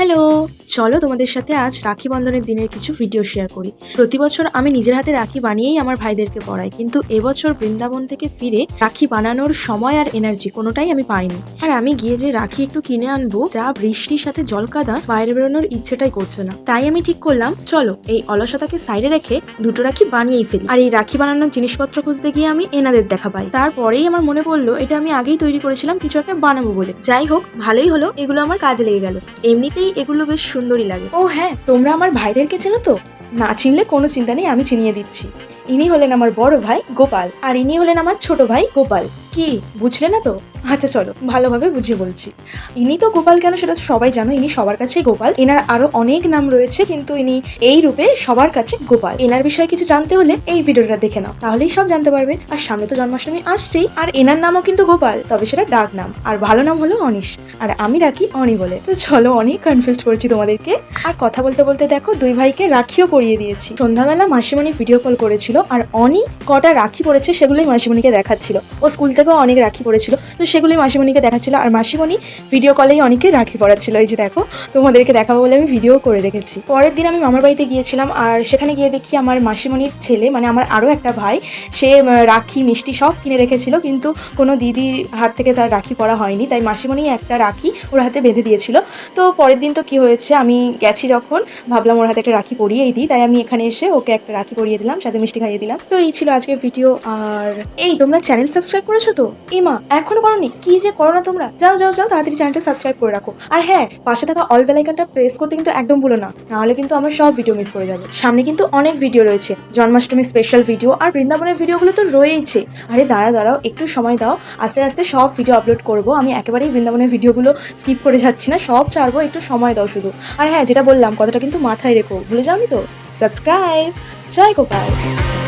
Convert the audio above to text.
Hello. চলো তোমাদের সাথে আজ রাখি বন্ধনের দিনের কিছু ভিডিও শেয়ার করি। প্রতি বছর আমি নিজের হাতে রাখি বানিয়েই আমার ভাইদেরকে পড়াই, কিন্তু এবছর বৃন্দাবন থেকে ফিরে রাখি বানানোর সময় আর এনার্জি কোনোটাই আমি পাইনি। আর আমি গিয়ে যে রাখি একটু কিনে আনব, যা বৃষ্টির সাথে জল কাদা বাইরে বেরোনোর ইচ্ছেটাই করছে না। তাই আমি ঠিক করলাম, চলো এই অলসতাকে সাইডে রেখে দুটো রাখি বানিয়েই ফেলি। আর এই রাখি বানানোর জিনিসপত্র খুঁজতে গিয়ে আমি এনাদের দেখা পাই। তারপরেই আমার মনে পড়ল, এটা আমি আগেই তৈরি করেছিলাম, কিছু একটা বানাবো বলে। যাই হোক, ভালোই হলো, এগুলো আমার কাজে লেগে গেল। এমনিতেই এগুলো বেশ সুন্দরই লাগে। ও হ্যাঁ তোমরা আমার ভাইদেরকে চেনো তো? না চিনলে কোনো চিন্তা নেই, আমি চিনিয়ে দিচ্ছি। ইনি হলেন আমার বড় ভাই গোপাল, আর ইনি হলেন আমার ছোট ভাই গোপাল। কি, বুঝলে না তো? আচ্ছা চলো, ভালোভাবে বুঝিয়ে বলছি। ইনি তো গোপাল কেন সেটা তো সবাই জানো, ইনি সবার কাছেই গোপাল। এনার আরও অনেক নাম রয়েছে, কিন্তু ইনি এই রূপে সবার কাছে গোপাল। এনার বিষয়ে কিছু জানতে হলে এই ভিডিওটা দেখে নাও, তাহলেই সব জানতে পারবে। আর সামনে তো জন্মাষ্টমী আসছেই, আর এনার নামও কিন্তু গোপাল, তবে সেটা ডাক নাম। আর ভালো নাম হলো অনিশ। আর আমি রাখি অনি বলে। তো চলো অনেক কনফিউজ করছি তোমাদেরকে। আর কথা বলতে বলতে দেখো, দুই ভাইকে রাখিও পরিয়ে দিয়েছি। সন্ধ্যাবেলা মাসিমণি ভিডিও কল করেছিল। আর অনি কটা রাখি পড়েছে সেগুলোই মাসিমণিকে দেখাচ্ছিল। ও স্কুল থেকেও অনেক রাখি পড়েছিল। তো সেগুলোই মাসিমণিকে দেখাচ্ছিল আর মাসিমণি ভিডিও কলেই অনেকে রাখি পড়াচ্ছিল। এই যে দেখো, তোমাদেরকে দেখাবো বলে আমি ভিডিও করে রেখেছি। পরের দিন আমি মামার বাড়িতে গিয়েছিলাম আর সেখানে গিয়ে দেখি আমার মাসিমণির ছেলে মানে আমার আরও একটা ভাই, সে রাখি, মিষ্টি সব কিনে রেখেছিল, কিন্তু কোনো দিদির হাত থেকে তার রাখি পরা হয়নি। তাই মাসিমণি একটা রাখি ওর হাতে বেঁধে দিয়েছিল। তো পরের দিন তো কি হয়েছে, আমি গেছি যখন, ভাবলাম ওর হাতে একটা রাখি পরিয়েই দিই। তাই আমি এখানে এসে ওকে একটা রাখি পরিয়ে দিলাম, সাথে মিষ্টি খাইয়ে দিলাম। তো এই ছিল আজকের ভিডিও আর এই তোমরা চ্যানেল সাবস্ক্রাইব করেছ তো? এমা এখনও করোনি? কি যে করো না তোমরা? যাও যাও যাও, তাড়াতাড়ি চ্যানেলটা সাবস্ক্রাইব করে রাখো। আর হ্যাঁ পাশে থাকা অল বেলাইকনটা প্রেস করতে কিন্তু একদম ভুলো না। নাহলে কিন্তু আমার সব ভিডিও মিস করে যাবে। সামনে কিন্তু অনেক ভিডিও রয়েছে। জন্মাষ্টমী স্পেশাল ভিডিও আর বৃন্দাবনের ভিডিওগুলো তো রয়েইছে। আরে দাঁড়া দাঁড়াও, একটু সময় দাও। আস্তে আস্তে সব ভিডিও আপলোড করব। আমি একেবারেই বৃন্দাবনের ভিডিওগুলো স্কিপ করে যাচ্ছি না। সব ছাড়বো, একটু সময় দাও শুধু। আর হ্যাঁ যেটা বললাম, কথাটা কিন্তু মাথায় রেখো। ভুলে যাওনি তো? সাবস্ক্রাইব জয় গোপাল